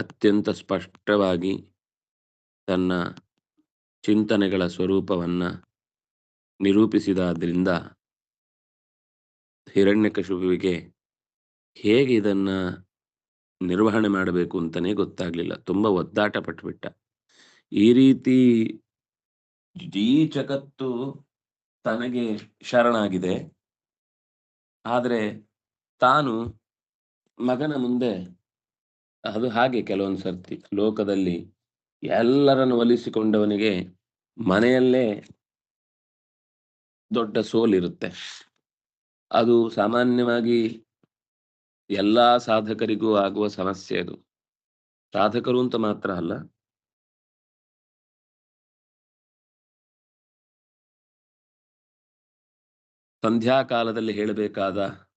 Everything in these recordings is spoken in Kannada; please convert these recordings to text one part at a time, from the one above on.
ಅತ್ಯಂತ ಸ್ಪಷ್ಟವಾಗಿ ತನ್ನ ಚಿಂತನೆಗಳ ಸ್ವರೂಪವನ್ನ ನಿರೂಪಿಸಿದಾದ್ರಿಂದ ಹಿರಣ್ಯಕಶುಪುವಿಗೆ ಹೇಗೆ ಇದನ್ನು ನಿರ್ವಹಣೆ ಮಾಡಬೇಕು ಅಂತಲೇ ಗೊತ್ತಾಗ್ಲಿಲ್ಲ. ತುಂಬಾ ಒದ್ದಾಟ ಪಟ್ಬಿಟ್ಟ. ಈ ರೀತಿ ಇಡೀ ಜಗತ್ತು ತನಗೆ ಶರಣಾಗಿದೆ. ಆದರೆ ತಾನು ಮಗನ ಮುಂದೆ ಅದು ಹಾಗೆ ಕೆಲವೊಂದು ಸರ್ತಿ ಲೋಕದಲ್ಲಿ ಎಲ್ಲರನ್ನು ಒಲಿಸಿಕೊಂಡವನಿಗೆ ಮನೆಯಲ್ಲೇ ದೊಡ್ಡ ಸೋಲಿರುತ್ತೆ. ಅದು ಸಾಮಾನ್ಯವಾಗಿ ಎಲ್ಲಾ ಸಾಧಕರಿಗೂ ಆಗುವ ಸಮಸ್ಯೆ ಅದು. ಸಾಧಕರು ಅಂತ ಮಾತ್ರ ಅಲ್ಲ. ಸಂಧ್ಯಾಕಾಲದಲ್ಲಿ ಹೇಳಬೇಕಾದ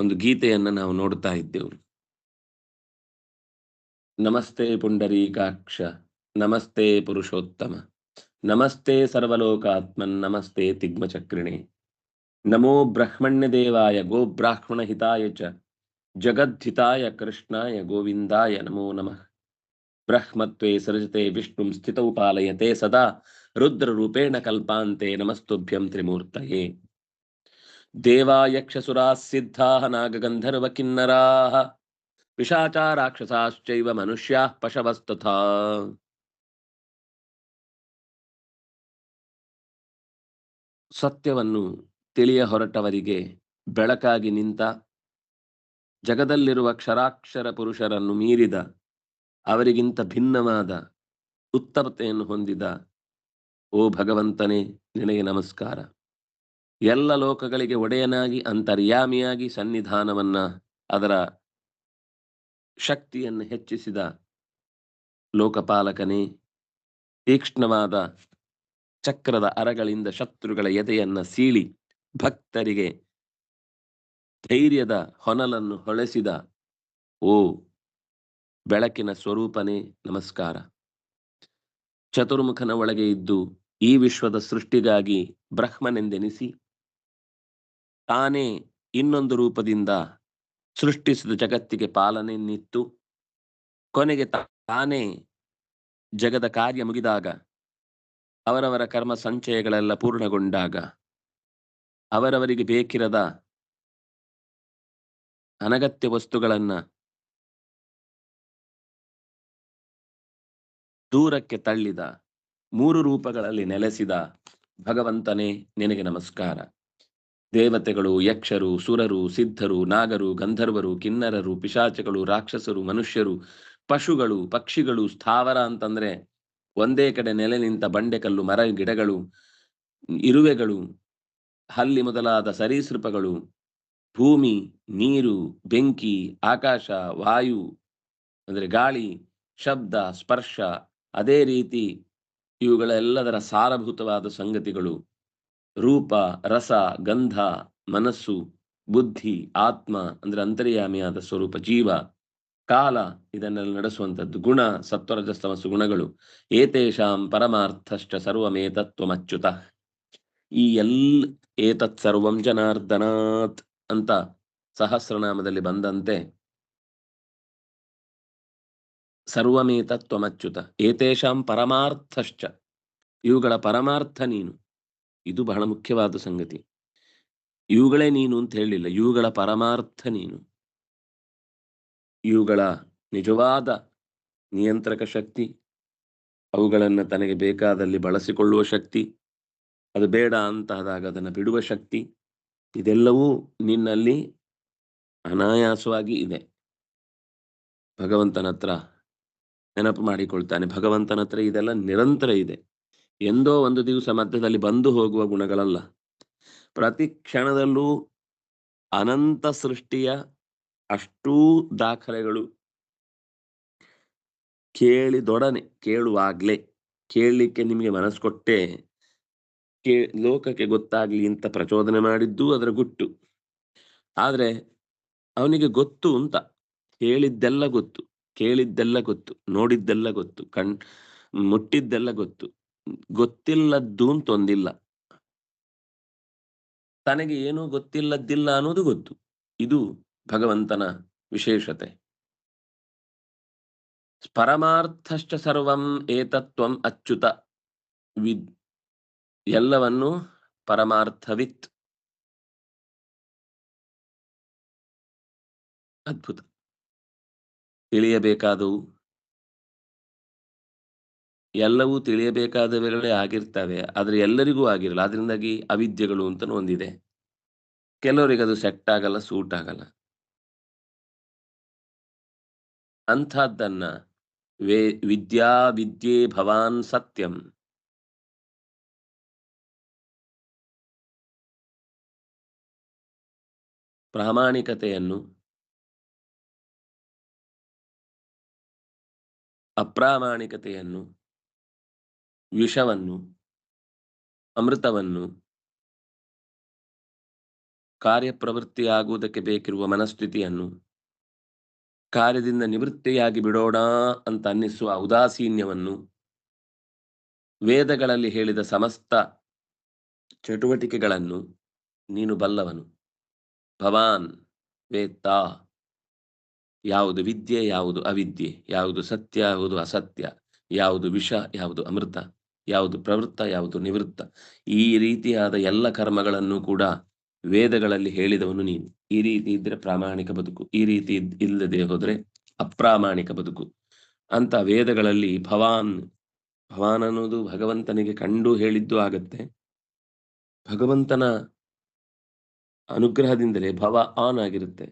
ಒಂದು ಗೀತೆಯನ್ನ ನಾವು ನೋಡ್ತಾ ಇದ್ದೆವು. ನಮಸ್ತೆ ಪುಂಡರೀಕಾಕ್ಷ, ನಮಸ್ತೆ ಪುರುಷೋತ್ತಮ, ನಮಸ್ತೆ ಸರ್ವಲೋಕಾತ್ಮನ್, ನಮಸ್ತೆ ತಿಗ್ಮಚಕ್ರಿಣೆ. ನಮೋ ಬ್ರಹ್ಮಣ್ಯ ದೇವಾಯ ಗೋ ಬ್ರಾಹ್ಮಣ ಹಿತಾಯ ಚ, ಜಗದ್ಧಿತಾಯ ಕೃಷ್ಣಾಯ, ಗೋವಿಂದಾಯ ನಮೋ ನಮಃ. ಬ್ರಹ್ಮತ್ವೇ ಸೃಜತೆ, ವಿಷ್ಣುಂ ಸ್ಥಿತೌ ಪಾಲಯತೆ, ಸದಾ ರುದ್ರರೂಪೇಣ ಕಲ್ಪಾಂತೆ ನಮಸ್ತುಭ್ಯಂ ತ್ರಿಮೂರ್ತಯೇ. ದೇವಾಯಕ್ಷಸುರಾः ನಾಗಗಂಧರ್ವ ನಾಗಗಂಧರ್ವಕಿನ್ನರಾः ಪಿಶಾಚಾ ರಾಕ್ಷಸಾಶ್ಚೈವ ಮನುಷ್ಯಾಃ ಪಶವಸ್ತಥಾ ಸತ್ಯವನ್ನು ತಿಳಿಯ ಹೊರಟವರಿಗೆ ಬೆಳಕಾಗಿ ನಿಂತ ಜಗದಲ್ಲಿರುವ ಕ್ಷರಾಕ್ಷರ ಪುರುಷರನ್ನು ಮೀರಿದ ಅವರಿಗಿಂತ ಭಿನ್ನವಾದ ಉತ್ತಮತೆಯನ್ನು ಹೊಂದಿದ ಓ ಭಗವಂತನೇ, ನಿನಗೆ ನಮಸ್ಕಾರ. ಎಲ್ಲ ಲೋಕಗಳಿಗೆ ಒಡೆಯನಾಗಿ, ಅಂತರ್ಯಾಮಿಯಾಗಿ ಸನ್ನಿಧಾನವನ್ನ ಅದರ ಶಕ್ತಿಯನ್ನು ಹೆಚ್ಚಿಸಿದ ಲೋಕಪಾಲಕನೇ ತೀಕ್ಷ್ಣವಾದ ಚಕ್ರದ ಅರಗಳಿಂದ ಶತ್ರುಗಳ ಎದೆಯನ್ನು ಸೀಳಿ ಭಕ್ತರಿಗೆ ಧೈರ್ಯದ ಹೊನಲನ್ನು ಹೊಳೆಸಿದ ಓ ಬೆಳಕಿನ ಸ್ವರೂಪನೇ ನಮಸ್ಕಾರ. ಚತುರ್ಮುಖನ ಒಳಗೆ ಇದ್ದು ಈ ವಿಶ್ವದ ಸೃಷ್ಟಿಗಾಗಿ ಬ್ರಹ್ಮನೆಂದೆನಿಸಿ ತಾನೇ ಇನ್ನೊಂದು ರೂಪದಿಂದ ಸೃಷ್ಟಿಸಿದ ಜಗತ್ತಿಗೆ ಪಾಲನೆ ನಿತ್ತು ಕೊನೆಗೆ ತಾನೇ ಜಗದ ಕಾರ್ಯ ಮುಗಿದಾಗ, ಅವರವರ ಕರ್ಮ ಸಂಚಯಗಳೆಲ್ಲ ಪೂರ್ಣಗೊಂಡಾಗ, ಅವರವರಿಗೆ ಬೇಕಿರದ ಅನಗತ್ಯ ವಸ್ತುಗಳನ್ನ ದೂರಕ್ಕೆ ತಳ್ಳಿದ, ಮೂರು ರೂಪಗಳಲ್ಲಿ ನೆಲೆಸಿದ ಭಗವಂತನೇ ನಿನಗೆ ನಮಸ್ಕಾರ. ದೇವತೆಗಳು, ಯಕ್ಷರು, ಸುರರು, ಸಿದ್ಧರು, ನಾಗರು, ಗಂಧರ್ವರು, ಕಿನ್ನರರು, ಪಿಶಾಚಗಳು, ರಾಕ್ಷಸರು, ಮನುಷ್ಯರು, ಪಶುಗಳು, ಪಕ್ಷಿಗಳು, ಸ್ಥಾವರ ಅಂತಂದ್ರೆ ಒಂದೇ ಕಡೆ ನೆಲೆ ನಿಂತ ಬಂಡೆಕಲ್ಲು, ಮರ, ಗಿಡಗಳು, ಇರುವೆಗಳು, ಹಲ್ಲಿ ಮೊದಲಾದ ಸರೀಸೃಪಗಳು, ಭೂಮಿ, ನೀರು, ಬೆಂಕಿ, ಆಕಾಶ, ವಾಯು, ಅಂದ್ರೆ ಗಾಳಿ, ಶಬ್ದ, ಸ್ಪರ್ಶ, ಅದೇ ರೀತಿ ಇವುಗಳೆಲ್ಲದರ ಸಾರಭೂತವಾದ ಸಂಗತಿಗಳು. ರೂಪ, ರಸ, ಗಂಧ, ಮನಸ್ಸು, ಬುದ್ಧಿ, ಆತ್ಮ, ಅಂದ್ರೆ ಅಂತರ್ಯಾಮಿಯಾದ ಸ್ವರೂಪ ಜೀವ, ಕಾಲ, ಇದನ್ನೆಲ್ಲ ನಡೆಸುವಂಥದ್ದು ಗುಣ ಸತ್ವರಜಸ್ತಮಸ್ಸು ಗುಣಗಳು ಏತೇಷಾಂ ಪರಮಾರ್ಥಶ್ಚ ಸರ್ವಮೇತತ್ವಮಚ್ಯುತ. ಈ ಎಲ್, ಏತತ್ ಸರ್ವಂ ಜನಾರ್ದನಾತ್ ಅಂತ ಸಹಸ್ರನಾಮದಲ್ಲಿ ಬಂದಂತೆ ಸರ್ವಮೇತತ್ವಮಚ್ಯುತ. ಏತೇಷಾಂ ಪರಮಾರ್ಥಶ್ಚ. ಇವುಗಳ ಪರಮಾರ್ಥ ನೀನು. ಇದು ಬಹಳ ಮುಖ್ಯವಾದ ಸಂಗತಿ. ಇವುಗಳೇ ನೀನು ಅಂತ ಹೇಳಲಿಲ್ಲ ಇವುಗಳ ಪರಮಾರ್ಥ ನೀನು. ಇವುಗಳ ನಿಜವಾದ ನಿಯಂತ್ರಕ ಶಕ್ತಿ, ಅವುಗಳನ್ನು ತನಗೆ ಬೇಕಾದಲ್ಲಿ ಬಳಸಿಕೊಳ್ಳುವ ಶಕ್ತಿ, ಅದು ಬೇಡ ಅಂತಾದಾಗ ಅದನ್ನು ಬಿಡುವ ಶಕ್ತಿ, ಇದೆಲ್ಲವೂ ನಿನ್ನಲ್ಲಿ ಅನಾಯಾಸವಾಗಿ ಇದೆ. ಭಗವಂತನ ಹತ್ರ ನೆನಪು ಮಾಡಿಕೊಳ್ತಾನೆ. ಭಗವಂತನ ಹತ್ರ ಇದೆಲ್ಲ ನಿರಂತರ ಇದೆ. ಎಂದೋ ಒಂದು ದಿವಸ ಮಧ್ಯದಲ್ಲಿ ಬಂದು ಹೋಗುವ ಗುಣಗಳಲ್ಲ. ಪ್ರತಿ ಕ್ಷಣದಲ್ಲೂ ಅನಂತ ಸೃಷ್ಟಿಯ ಅಷ್ಟೂ ದಾಖಲೆಗಳು ಕೇಳಿದೊಡನೆ, ಕೇಳುವಾಗ್ಲೇ, ಕೇಳಲಿಕ್ಕೆ ನಿಮಗೆ ಮನಸ್ಸು ಕೊಟ್ಟೆ ಕೇ, ಲೋಕಕ್ಕೆ ಗೊತ್ತಾಗ್ಲಿ ಅಂತ ಪ್ರಚೋದನೆ ಮಾಡಿದ್ದು ಅದರ ಗುಟ್ಟು. ಆದ್ರೆ ಅವನಿಗೆ ಗೊತ್ತು ಅಂತ, ಹೇಳಿದ್ದೆಲ್ಲ ಗೊತ್ತು, ಕೇಳಿದ್ದೆಲ್ಲ ಗೊತ್ತು, ನೋಡಿದ್ದೆಲ್ಲ ಗೊತ್ತು, ಕಣ್, ಮುಟ್ಟಿದ್ದೆಲ್ಲ ಗೊತ್ತು. ಗೊತ್ತಿಲ್ಲದ್ದು ಅಂತ ಒಂದಿಲ್ಲ ತನಗೆ ಏನೂ ಗೊತ್ತಿಲ್ಲದ್ದಿಲ್ಲ ಅನ್ನೋದು ಗೊತ್ತು. ಇದು ಭಗವಂತನ ವಿಶೇಷತೆ. ಪರಮಾರ್ಥಶ್ಚ ಸರ್ವಂ ಏತತ್ವಂ ಅಚ್ಯುತ ವಿದ್ ಎಲ್ಲವನ್ನು ಪರಮಾರ್ಥವಿತ್. ಅದ್ಭುತ. ತಿಳಿಯಬೇಕಾದವು ಎಲ್ಲವೂ ತಿಳಿಯಬೇಕಾದವುಗಳೇ ಆಗಿರ್ತವೆ, ಆದರೆ ಎಲ್ಲರಿಗೂ ಆಗಿರಲ್ಲ. ಅದರಿಂದಾಗಿ ಅವಿದ್ಯೆಗಳು ಅಂತ ಒಂದಿದೆ. ಕೆಲವರಿಗೆ ಅದು ಸೆಟ್ ಆಗಲ್ಲ, ಸೂಟ್ ಆಗಲ್ಲ. ಅಂಥದ್ದನ್ನ ವೇ, ವಿದ್ಯಾ ವಿದ್ಯೆ ಭವಾನ್ ಸತ್ಯಂ. ಪ್ರಾಮಾಣಿಕತೆಯನ್ನು ಅಪ್ರಾಮಾಣಿಕತೆಯನ್ನು ವಿಷವನ್ನು, ಅಮೃತವನ್ನು ಕಾರ್ಯಪ್ರವೃತ್ತಿಯಾಗುವುದಕ್ಕೆ ಬೇಕಿರುವ ಮನಸ್ಥಿತಿಯನ್ನು ಕಾರ್ಯದಿಂದ ನಿವೃತ್ತಿಯಾಗಿ ಬಿಡೋಣ ಅಂತ ಅನ್ನಿಸುವ ಉದಾಸೀನ್ಯವನ್ನು ವೇದಗಳಲ್ಲಿ ಹೇಳಿದ ಸಮಸ್ತ ಚಟುವಟಿಕೆಗಳನ್ನು ನೀನು ಬಲ್ಲವನು. ಭವಾನ್ ವೇತ್ತ, ಯಾವುದು ವಿದ್ಯೆ, ಯಾವುದು ಅವಿದ್ಯೆ, ಯಾವುದು ಸತ್ಯ, ಯಾವುದು ಅಸತ್ಯ, ಯಾವುದು ವಿಷ, ಯಾವುದು ಅಮೃತ. ಯಾವುದು ಪ್ರವೃತ್ತ, ಯಾವುದು ನಿವೃತ್ತ. ಈ ರೀತಿಯಾದ ಎಲ್ಲ ಕರ್ಮಗಳನ್ನು ಕೂಡ ವೇದಗಳಲ್ಲಿ ಹೇಳಿದವನು ನೀನು. ಈ ರೀತಿ ಇದ್ರೆ ಪ್ರಾಮಾಣಿಕ ಬದುಕು, ಈ ರೀತಿ ಇಲ್ಲದೆ ಹೋದ್ರೆ ಅಪ್ರಾಮಾಣಿಕ ಬದುಕು. ಅಂತ ವೇದಗಳಲ್ಲಿ ಭವಾನ್ ಭವಾನ್ ಅನ್ನೋದು ಭಗವಂತನಿಗೆ ಕಂಡು ಹೇಳಿದ್ದು ಆಗತ್ತೆ. ಭಗವಂತನ ಅನುಗ್ರಹದಿಂದಲೇ ಭವ ಆನ್ ಆಗಿರುತ್ತೆ.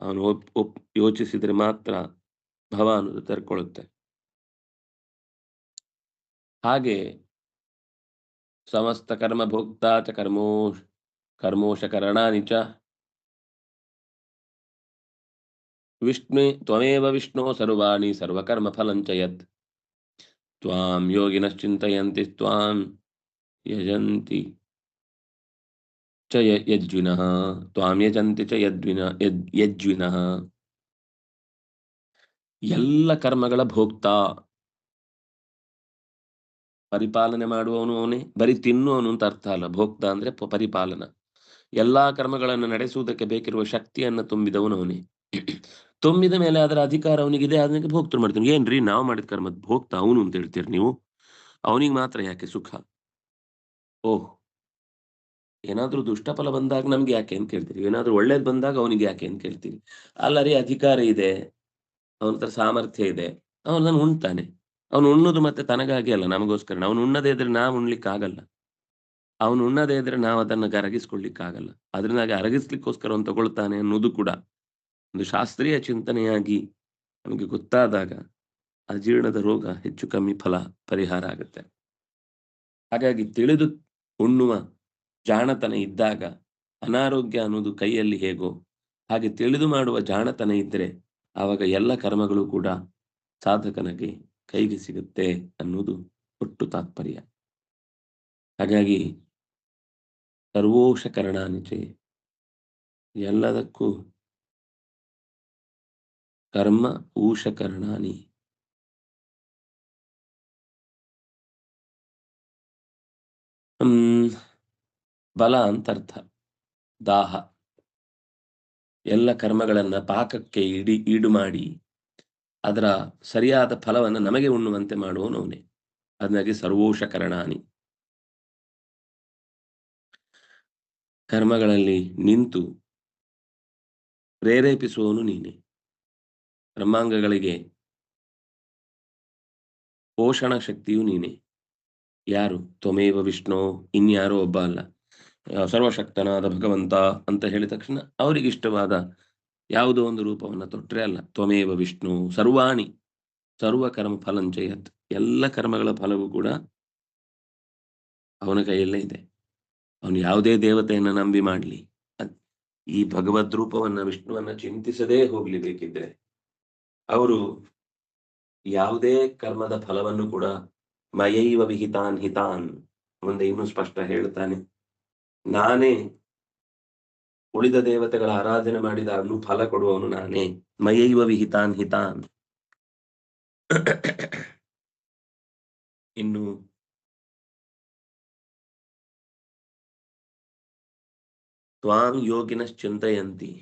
ಅವನು ಒಪ್ ಯೋಚಿಸಿದರೆ ಮಾತ್ರ ಭವ ಅನ್ನೋದು ತೆರ್ಕೊಳ್ಳುತ್ತೆ. ಹಾಗೆ ಸಮಸ್ತ ಕರ್ಮ ಭೋಕ್ತಾ ಚ ಕರ್ಮೋ ಕರ್ಮೋಷಕರಣಾನಿ ಚ ವಿಷ್ಣು, ತ್ವಮೇವ ವಿಷ್ಣು ಸರ್ವಾಣಿ ಸರ್ವಕರ್ಮ ಫಲಂಚ ಯತ್. ತ್ವಾಂ ಯೋಗಿನಶ್ಚಿಂತಯಂತಿ, ತ್ವಾಂ ಯಜಂತಿ ಚ ಯಜ್ವಿನಃ. ತ್ವಾಂ ಯಜಂತಿ ಚ ಯದ್ವಿನ, ಯದ್, ಯಜ್ವಿನಃ. ಎಲ್ಲ ಕರ್ಮಗಳ ಭೋಕ್ತಾ ಪರಿಪಾಲನೆ ಮಾಡುವವನು ಅವನೇ, ಬರೀ ತಿನ್ನುವನು ಅಂತ ಅರ್ಥ ಅಲ್ಲ. ಭೋಕ್ತ ಅಂದ್ರೆ ಪರಿಪಾಲನ. ಎಲ್ಲಾ ಕರ್ಮಗಳನ್ನು ನಡೆಸುವುದಕ್ಕೆ ಬೇಕಿರುವ ಶಕ್ತಿಯನ್ನ ತುಂಬಿದವನು ಅವನೇ. ತುಂಬಿದ ಮೇಲೆ ಅದರ ಅಧಿಕಾರ ಅವನಿಗಿದೆ, ಅದಕ್ಕೆ ಭೋಕ್ತರು ಮಾಡ್ತೀನಿ ಏನ್ರಿ? ನಾವು ಮಾಡಿದ ಕರ್ಮದ ಭೋಕ್ತ ಅವನು ಅಂತ ಹೇಳ್ತೀರಿ ನೀವು? ಅವನಿಗೆ ಮಾತ್ರ ಯಾಕೆ ಸುಖ? ಓಹ್! ಏನಾದ್ರೂ ದುಷ್ಟಫಲ ಬಂದಾಗ ನಮ್ಗೆ ಯಾಕೆ ಅಂತ ಕೇಳ್ತೀರಿ? ಏನಾದ್ರೂ ಒಳ್ಳೇದು ಬಂದಾಗ ಅವನಿಗೆ ಯಾಕೆ ಅಂತ ಕೇಳ್ತೀರಿ? ಅಲ್ಲ ರೀ ಅಧಿಕಾರ ಇದೆ, ಅವನ ಸಾಮರ್ಥ್ಯ ಇದೆ ಅವನು ನಾನು ಉಣ್ತಾನೆ. ಅವನು ಉಣ್ಣೋದು ಮತ್ತೆ ತನಗಾಗಿ ಅಲ್ಲ, ನಮಗೋಸ್ಕರ. ಅವನು ಉಣ್ಣದೇ ಇದ್ರೆ ನಾವು ಉಣ್ಲಿಕ್ಕೆ ಆಗಲ್ಲ ಅವನು ಉಣ್ಣದೇ ಇದ್ರೆ ನಾವು ಅದನ್ನ ಅರಗಿಸ್ಕೊಳ್ಲಿಕ್ಕೆ ಆಗಲ್ಲ ಅದರಿಂದಾಗಿ ಅರಗಿಸ್ಲಿಕ್ಕೋಸ್ಕರ ಅವನು ತಗೊಳ್ತಾನೆ ಅನ್ನೋದು ಕೂಡ ಒಂದು ಶಾಸ್ತ್ರೀಯ ಚಿಂತನೆಯಾಗಿ ನಮಗೆ ಗೊತ್ತಾದಾಗ ಅಜೀರ್ಣದ ರೋಗ ಹೆಚ್ಚು ಕಮ್ಮಿ ಫಲ ಪರಿಹಾರ ಆಗುತ್ತೆ. ಹಾಗಾಗಿ ತಿಳಿದು ಉಣ್ಣುವ ಜಾಣತನ ಇದ್ದಾಗ ಅನಾರೋಗ್ಯ ಅನ್ನೋದು ಕೈಯಲ್ಲಿ ಹೇಗೋ ಹಾಗೆ ತಿಳಿದು ಮಾಡುವ ಜಾಣತನ ಇದ್ದರೆ ಆವಾಗ ಎಲ್ಲ ಕರ್ಮಗಳು ಕೂಡ ಸಾಧಕನಿಗೆ ಕೈಗೆ ಸಿಗುತ್ತೆ ಅನ್ನೋದು ಒಟ್ಟು ತಾತ್ಪರ್ಯ. ಹಾಗಾಗಿ ಸರ್ವೋಷಕರಣಾನಿಚೆ ಎಲ್ಲದಕ್ಕೂ ಕರ್ಮ ಊಷಕರಣಾನಿ ಬಲ ಅಂತ ಅರ್ಥ ದಾಹ. ಎಲ್ಲ ಕರ್ಮಗಳನ್ನ ಪಾಕಕ್ಕೆ ಇಡಿ, ಈಡು ಮಾಡಿ. ಅದರ ಸರಿಯಾದ ಫಲವನ್ನು ನಮಗೆ ಉಣ್ಣುವಂತೆ ಮಾಡುವವನು ಅವನೇ. ಅದನ್ನಾಗಿ ಸರ್ವೋಷಕರಣಾನಿ. ಕರ್ಮಗಳಲ್ಲಿ ನಿಂತು ಪ್ರೇರೇಪಿಸುವವನು ನೀನೆ. ಬ್ರಹ್ಮಾಂಗಗಳಿಗೆ ಪೋಷಣ ಶಕ್ತಿಯು ನೀನೆ. ಯಾರು? ತ್ವಮೇವ ವಿಷ್ಣು, ಇನ್ಯಾರೋ ಒಬ್ಬ ಅಲ್ಲ. ಸರ್ವಶಕ್ತನಾದ ಭಗವಂತ ಅಂತ ಹೇಳಿದ ತಕ್ಷಣ ಅವರಿಗೆ ಇಷ್ಟವಾದ ಯಾವುದೋ ಒಂದು ರೂಪವನ್ನು ತೊಟ್ಟರೆ ಅಲ್ಲ. ತ್ವಮೇವ ವಿಷ್ಣು ಸರ್ವಾಣಿ. ಸರ್ವ ಕರ್ಮ ಫಲಂಚಯತ್ ಎಲ್ಲ ಕರ್ಮಗಳ ಫಲವೂ ಕೂಡ ಅವನ ಕೈಯಲ್ಲೇ ಇದೆ. ಅವನು ಯಾವುದೇ ದೇವತೆಯನ್ನು ನಂಬಿ ಮಾಡಲಿ. ಈ ಭಗವದ್ ರೂಪವನ್ನ, ವಿಷ್ಣುವನ್ನ ಚಿಂತಿಸದೇ ಹೋಗ್ಲಿ ಬೇಕಿದ್ರೆ ಅವರು ಯಾವುದೇ ಕರ್ಮದ ಫಲವನ್ನು ಕೂಡ ಮಯೈವ ವಿಹಿತಾನ್ ಹಿತಾನ್ ಮುಂದೆ ಇನ್ನೂ ಸ್ಪಷ್ಟ ಹೇಳ್ತಾನೆ. ನಾನೇ ಉಳಿದ ದೇವತೆಗಳ ಆರಾಧನೆ ಮಾಡಿದಾಗಲೂ ಫಲ ಕೊಡುವವನು ನಾನೇ. ಮಯೈವ ವಿಹಿತಾನ್ ಹಿತಾನ್. ಇನ್ನು ತ್ವಾಂ ಯೋಗಿನಶ್ಚಿಂತಯಂತಿ.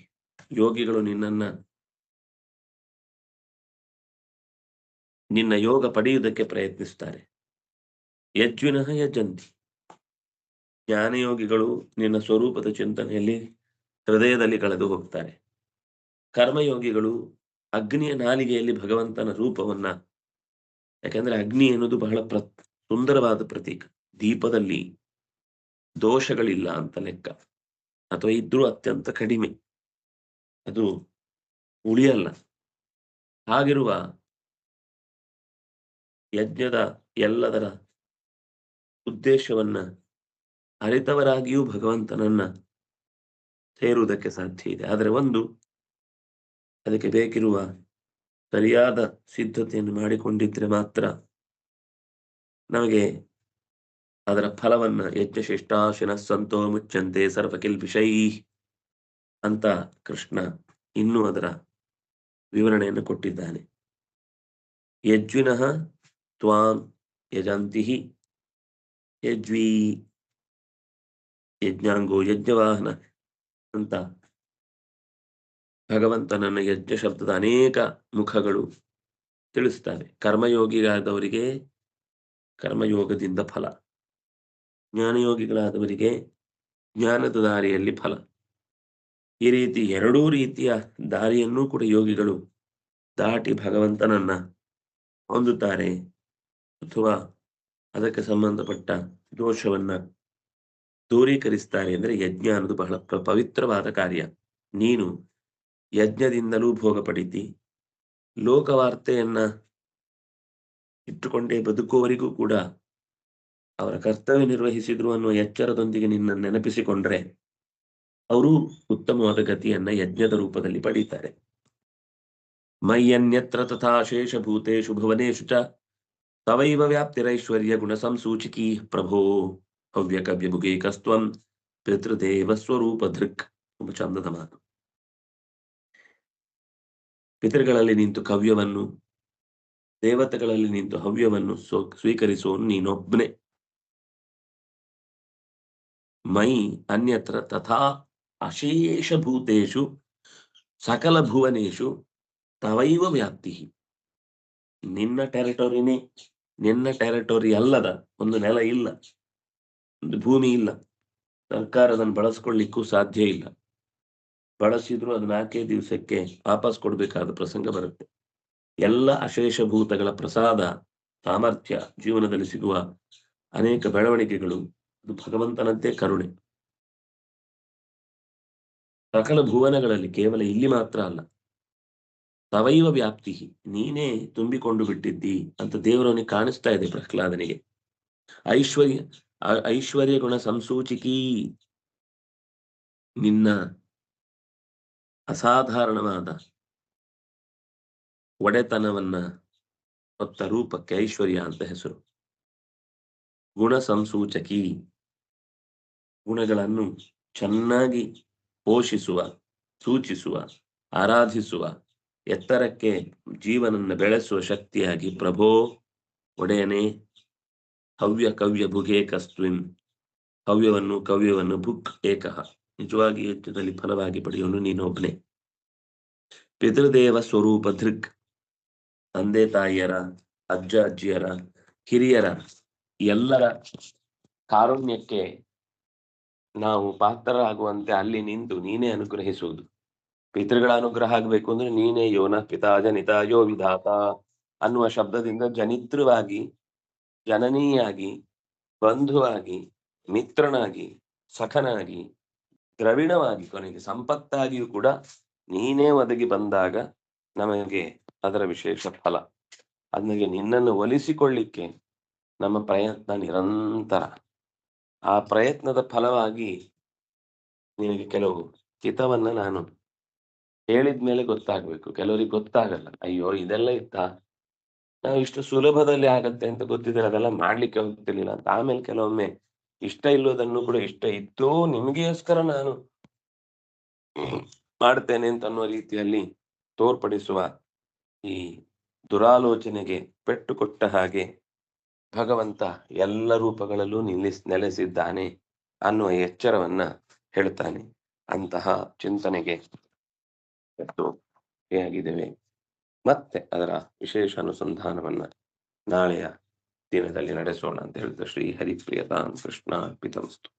ಯೋಗಿಗಳು ನಿನ್ನನ್ನ ನಿನ್ನ ಯೋಗ ಪಡೆಯುವುದಕ್ಕೆ ಪ್ರಯತ್ನಿಸ್ತಾರೆ. ಯಜ್ವಿನಃ ಯಜ್ಜಂತಿ ಜ್ಞಾನಯೋಗಿಗಳು ನಿನ್ನ ಸ್ವರೂಪದ ಚಿಂತನೆಯಲ್ಲಿ ಹೃದಯದಲ್ಲಿ ಕಳೆದು ಹೋಗ್ತಾರೆ. ಕರ್ಮಯೋಗಿಗಳು ಅಗ್ನಿಯ ನಾಲಿಗೆಯಲ್ಲಿ ಭಗವಂತನ ರೂಪವನ್ನ, ಯಾಕಂದ್ರೆ ಅಗ್ನಿ ಎನ್ನುವುದು ಬಹಳ ಪ್ರ ಸುಂದರವಾದ ಪ್ರತೀಕ. ದೀಪದಲ್ಲಿ ದೋಷಗಳಿಲ್ಲ ಅಂತ ಲೆಕ್ಕ. ಅಥವಾ ಇದ್ರೂ ಅತ್ಯಂತ ಕಡಿಮೆ. ಅದು ಉಳಿಯಲ್ಲ. ಹಾಗಿರುವ ಯಜ್ಞದ ಎಲ್ಲದರ ಉದ್ದೇಶವನ್ನ ಅರಿತವರಾಗಿಯೂ ಭಗವಂತನನ್ನ ಸೇರುವುದಕ್ಕೆ ಸಾಧ್ಯ ಇದೆ. ಆದರೆ ಒಂದು, ಅದಕ್ಕೆ ಬೇಕಿರುವ ಸರಿಯಾದ ಸಿದ್ಧತೆಯನ್ನು ಮಾಡಿಕೊಂಡಿದ್ರೆ ಮಾತ್ರ ನಮಗೆ ಅದರ ಫಲವನ್ನ ಯಜ್ಞಶಿಷ್ಟಾಶಿನ ಸಂತೋ ಮುಚ್ಚಂತೆ ಸರ್ವಕಿಲ್ಪಿಷೈ ಅಂತ ಕೃಷ್ಣ ಇನ್ನೂ ಅದರ ವಿವರಣೆಯನ್ನು ಕೊಟ್ಟಿದ್ದಾನೆ. ಯಜ್ವಿನಃ ತ್ವಾಂ ಯಜಂತಿ ಯಜ್ವಿ ಯಜ್ಞಾಂಗೋ ಯಜ್ಞವಾಹನ ಅಂತ. ಭಗವಂತನನ್ನ ಯಜ್ಞ ಶಬ್ದದ ಅನೇಕ ಮುಖಗಳು ತಿಳಿಸ್ತವೆ ಕರ್ಮಯೋಗಿಗಾದವರಿಗೆ ಕರ್ಮಯೋಗದಿಂದ ಫಲ. ಜ್ಞಾನಯೋಗಿಗಳಾದವರಿಗೆ ಜ್ಞಾನದ ದಾರಿಯಲ್ಲಿ ಫಲ. ಈ ರೀತಿ ಎರಡೂ ರೀತಿಯ ದಾರಿಯನ್ನೂ ಕೂಡ ಯೋಗಿಗಳು ದಾಟಿ ಭಗವಂತನನ್ನ ಹೊಂದುತ್ತಾರೆ. ಅಥವಾ ಅದಕ್ಕೆ ಸಂಬಂಧಪಟ್ಟ ದೋಷವನ್ನ ದೂರೀಕರಿಸ್ತಾರೆ ಅಂದ್ರೆ ಯಜ್ಞ ಅನ್ನೋದು ಬಹಳ ಪವಿತ್ರವಾದ ಕಾರ್ಯ. ನೀನು ಯಜ್ಞದಿಂದಲೂ ಭೋಗ ಪಡಿತಿ. ಲೋಕವಾರ್ತೆಯನ್ನ ಇಟ್ಟುಕೊಂಡೇ ಬದುಕುವವರಿಗೂ ಕೂಡ ಅವರ ಕರ್ತವ್ಯ ನಿರ್ವಹಿಸಿದ್ರು ಅನ್ನುವ ಎಚ್ಚರದೊಂದಿಗೆ ನಿನ್ನ ನೆನಪಿಸಿಕೊಂಡ್ರೆ ಅವರೂ ಉತ್ತಮವಾದ ಗತಿಯನ್ನ ಯಜ್ಞದ ರೂಪದಲ್ಲಿ ಪಡೀತಾರೆ. ಮೈಯನ್ಯತ್ರ ತಥಾ ಶೇಷಭೂತೇಷು ಭುವನೇಶು ಚ ತವೈವ ವ್ಯಾಪ್ತಿರೈಶ್ವರ್ಯ ಗುಣ ಸಂಸೂಚಿಕೀ ಪ್ರಭೋ. ಹವ್ಯಕವ್ಯಭುಗೇ ಕಸ್ತ್ವಂ ಪಿತೃದೇವ ಸ್ವರೂಪ ದೃಕ್ ತುಂಬ ಚಂದದ ಮಾತು ಪಿತೃಗಳಲ್ಲಿ ನಿಂತು ಕವ್ಯವನ್ನು, ದೇವತೆಗಳಲ್ಲಿ ನಿಂತು ಹವ್ಯವನ್ನು ಸ್ವೀಕರಿಸುವ ನೀನೊಬ್ಬನೇ ಮೈ ಅನ್ಯತ್ರ ತಥಾ ಅಶೇಷ ಭೂತೇಷು, ಸಕಲ ಭುವನೇಶು ತವೈವ ವ್ಯಾಪ್ತಿ. ನಿನ್ನ ಟೆರಿಟೊರಿನೇ ನಿನ್ನ ಟೆರಿಟೊರಿ ಅಲ್ಲದ ಒಂದು ನೆಲ ಇಲ್ಲ. ಭೂಮಿ ಇಲ್ಲ. ಸರ್ಕಾರ ಅದನ್ನು ಬಳಸ್ಕೊಳ್ಳಿಕ್ಕೂ ಸಾಧ್ಯ ಇಲ್ಲ. ಬಳಸಿದ್ರು ಅದು ನಾಲ್ಕೇ ದಿವಸಕ್ಕೆ ವಾಪಸ್ ಕೊಡಬೇಕಾದ ಪ್ರಸಂಗ ಬರುತ್ತೆ. ಎಲ್ಲ ಅಶೇಷ ಭೂತಗಳ ಪ್ರಸಾದ, ಸಾಮರ್ಥ್ಯ ಜೀವನದಲ್ಲಿ ಸಿಗುವ ಅನೇಕ ಬೆಳವಣಿಗೆಗಳು, ಅದು ಭಗವಂತನಂತೆ ಕರುಣೆ. ಸಕಲ ಭುವನಗಳಲ್ಲಿ ಕೇವಲ ಇಲ್ಲಿ ಮಾತ್ರ ಅಲ್ಲ. ಸವೈವ ವ್ಯಾಪ್ತಿ, ನೀನೇ ತುಂಬಿಕೊಂಡು ಬಿಟ್ಟಿದ್ದಿ ಅಂತ ದೇವರವನಿಗೆ ಕಾಣಿಸ್ತಾ ಇದೆ ಪ್ರಹ್ಲಾದನಿಗೆ. ಐಶ್ವರ್ಯ ಐಶ್ವರ್ಯ ಗುಣ ಸಂಸೂಚಿಕಿ ನಿನ್ನ ಅಸಾಧಾರಣವಾದ ಒಡೆತನವನ್ನ ಹೊತ್ತ ರೂಪಕ್ಕೆ ಐಶ್ವರ್ಯ ಅಂತ ಹೆಸರು. ಗುಣ ಸಂಸೂಚಕಿ ಗುಣಗಳನ್ನು ಚೆನ್ನಾಗಿ ಪೋಷಿಸುವ, ಸೂಚಿಸುವ, ಆರಾಧಿಸುವ, ಎತ್ತರಕ್ಕೆ ಜೀವನನ್ನ ಬೆಳೆಸುವ ಶಕ್ತಿಯಾಗಿ ಪ್ರಭೋ ಒಡೆಯನೇ ಹವ್ಯ ಕವ್ಯ ಭುಗೇ ಸ್ವಿಂ ಹವ್ಯವನ್ನು ಕವ್ಯವನ್ನು ಭುಕ್ ಏಕಃ. ನಿಜವಾಗಿ ಯಜ್ಞದಲ್ಲಿ ಫಲವಾಗಿ ಪಡೆಯುವನು ನೀನೊಬ್ಬನೇ. ಪಿತೃದೇವ ಸ್ವರೂಪ ದೃಕ್ ತಂದೆ ತಾಯಿಯರ, ಅಜ್ಜ ಅಜ್ಜಿಯರ, ಹಿರಿಯರ, ಎಲ್ಲರ ಕಾರುಣ್ಯಕ್ಕೆ ನಾವು ಪಾತ್ರರಾಗುವಂತೆ ಅಲ್ಲಿ ನಿಂತು ನೀನೇ ಅನುಗ್ರಹಿಸುವುದು. ಪಿತೃಗಳ ಅನುಗ್ರಹ ಆಗ್ಬೇಕು ಅಂದ್ರೆ ನೀನೇ ಯೋನ ಪಿತಾ ಜನಿತ ಯೋ ವಿಧಾತ ಅನ್ನುವ ಶಬ್ದದಿಂದ ಜನಿತೃವಾಗಿ ಜನನೀಯಾಗಿ, ಬಂಧುವಾಗಿ, ಮಿತ್ರನಾಗಿ, ಸಖನಾಗಿ, ದ್ರವಿಣವಾಗಿ ಕೊನೆಗೆ ಸಂಪತ್ತಾಗಿಯೂ ಕೂಡ ನೀನೇ ಒದಗಿ ಬಂದಾಗ ನಮಗೆ ಅದರ ವಿಶೇಷ ಫಲ. ಅದಕ್ಕೆ ನಿನ್ನನ್ನು ಒಲಿಸಿಕೊಳ್ಳಿಕ್ಕೆ ನಮ್ಮ ಪ್ರಯತ್ನ ನಿರಂತರ. ಆ ಪ್ರಯತ್ನದ ಫಲವಾಗಿ ನಿನಗೆ ಕೆಲವು ಹಿತವನ್ನ ನಾನು ಹೇಳಿದ್ಮೇಲೆ ಗೊತ್ತಾಗ್ಬೇಕು. ಕೆಲವರಿಗೆ ಗೊತ್ತಾಗಲ್ಲ. ಅಯ್ಯೋ, ಇದೆಲ್ಲ ಇತ್ತಾ? ನಾವು ಇಷ್ಟು ಸುಲಭದಲ್ಲಿ ಆಗತ್ತೆ ಅಂತ ಗೊತ್ತಿದ್ರೆ ಅದೆಲ್ಲ ಮಾಡ್ಲಿಕ್ಕೆ ಹೋಗ್ತಿರ್ಲಿಲ್ಲ ಅಂತ. ಆಮೇಲೆ ಕೆಲವೊಮ್ಮೆ ಇಷ್ಟ ಇಲ್ಲೋದನ್ನು ಕೂಡ ಇಷ್ಟ ಇತ್ತು ನಿಮಗೋಸ್ಕರ ನಾನು ಮಾಡ್ತೇನೆ ಅಂತ ಅನ್ನೋ ರೀತಿಯಲ್ಲಿ ತೋರ್ಪಡಿಸುವ ಈ ದುರಾಲೋಚನೆಗೆ ಪೆಟ್ಟು ಕೊಟ್ಟ ಹಾಗೆ ಭಗವಂತ ಎಲ್ಲ ರೂಪಗಳಲ್ಲೂ ನಿಲ್ಲಿಸ್ ನೆಲೆಸಿದ್ದಾನೆ ಅನ್ನುವ ಎಚ್ಚರವನ್ನ ಹೇಳ್ತಾನೆ. ಅಂತಹ ಚಿಂತನೆಗೆ ಆಗಿದ್ದೇವೆ ಮತ್ತೆ ಅದರ ವಿಶೇಷ ಅನುಸಂಧಾನವನ್ನ ನಾಳೆಯ ದಿನದಲ್ಲಿ ನಡೆಸೋಣ ಅಂತ ಹೇಳಿದ ಶ್ರೀ ಹರಿಪ್ರಿಯತಾಂ ಕೃಷ್ಣ ಅರ್ಪಿತಮಸ್ತು